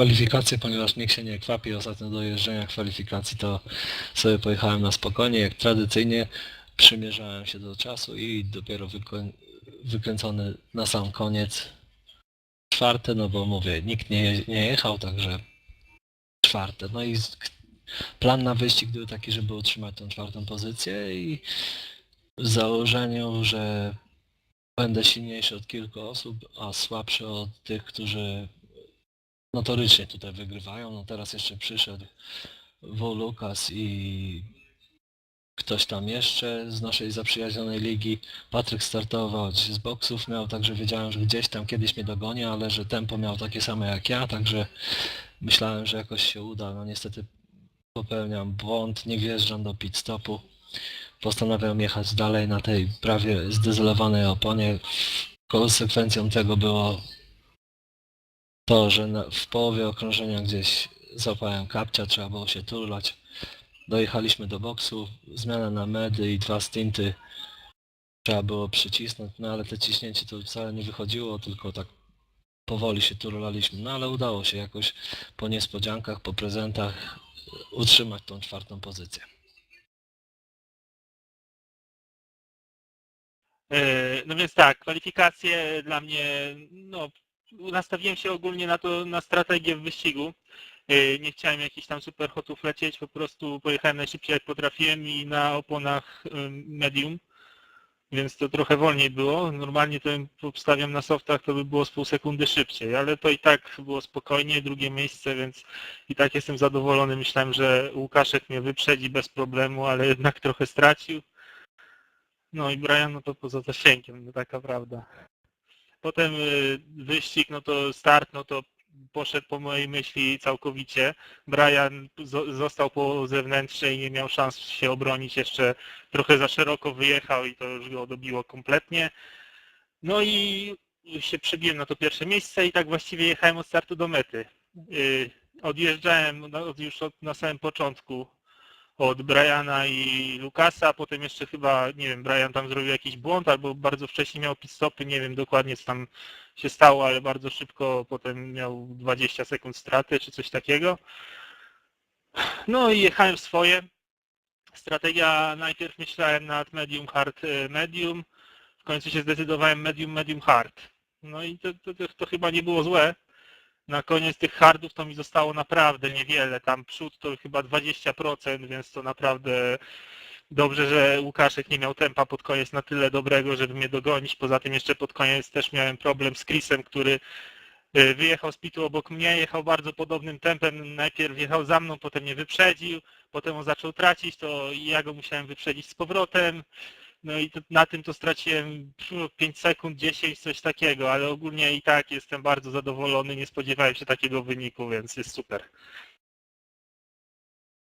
kwalifikacje, ponieważ nikt się nie kwapi. Ostatnio do jeżdżenia kwalifikacji, to sobie pojechałem na spokojnie, jak tradycyjnie. Przymierzałem się do czasu i dopiero wykręcony na sam koniec. Czwarte, no bo mówię, nikt nie, nie jechał, także czwarte. No i plan na wyścig był taki, żeby utrzymać tą czwartą pozycję i w założeniu, że będę silniejszy od kilku osób, a słabszy od tych, którzy notorycznie tutaj wygrywają. No teraz jeszcze przyszedł W. Lukas i ktoś tam jeszcze z naszej zaprzyjaźnionej ligi. Patryk startował z boksów miał, także wiedziałem, że gdzieś tam kiedyś mnie dogoni, ale że tempo miał takie same jak ja, także myślałem, że jakoś się uda. No niestety popełniam błąd, nie wjeżdżam do pit stopu. Postanawiam jechać dalej na tej prawie zdezelowanej oponie. Konsekwencją tego było to, że na, w połowie okrążenia gdzieś złapałem kapcia, trzeba było się turlać. Dojechaliśmy do boksu, zmiana na medy i dwa stinty trzeba było przycisnąć, no ale te ciśnięcie to wcale nie wychodziło, tylko tak powoli się turlaliśmy, no ale udało się jakoś po niespodziankach, po prezentach e, utrzymać tą czwartą pozycję. E, No więc tak, kwalifikacje dla mnie, no nastawiłem się ogólnie na to, na strategię w wyścigu. E, Nie chciałem jakichś tam super hotów lecieć, po prostu pojechałem najszybciej jak potrafiłem i na oponach medium, więc to trochę wolniej było. Normalnie to obstawiam na softach, to by było z pół sekundy szybciej, ale to i tak było spokojnie, drugie miejsce, więc i tak jestem zadowolony. Myślałem, że Łukaszek mnie wyprzedzi bez problemu, ale jednak trochę stracił. No i Brian, no to poza zasięgiem, no taka prawda. Potem y, wyścig, no to start, no to poszedł po mojej myśli całkowicie. Brian zo- został po zewnętrznej nie miał szans się obronić, jeszcze trochę za szeroko wyjechał i to już go dobiło kompletnie. No i się przebiłem na to pierwsze miejsce i tak właściwie jechałem od startu do mety. Y, Odjeżdżałem no, już od, na samym początku od Briana i Lukasa, potem jeszcze chyba, nie wiem, Brian tam zrobił jakiś błąd, albo bardzo wcześnie miał pit stopy, nie wiem dokładnie co tam się stało, ale bardzo szybko potem miał 20 sekund straty, czy coś takiego. No i jechałem swoje. Strategia, najpierw myślałem nad medium, hard, e, medium, w końcu się zdecydowałem medium, medium, hard. No i to, to, to, to chyba nie było złe. Na koniec tych hardów to mi zostało naprawdę niewiele. Tam przód to chyba 20%, więc to naprawdę dobrze, że Łukaszek nie miał tempa pod koniec na tyle dobrego, żeby mnie dogonić. Poza tym jeszcze pod koniec też miałem problem z Chrisem, który y, wyjechał z pitu obok mnie, jechał bardzo podobnym tempem. Najpierw jechał za mną, potem mnie wyprzedził, potem on zaczął tracić, to ja go musiałem wyprzedzić z powrotem. No i to, na tym to straciłem pfu, 5 sekund, 10, coś takiego, ale ogólnie i tak jestem bardzo zadowolony, nie spodziewałem się takiego wyniku, więc jest super.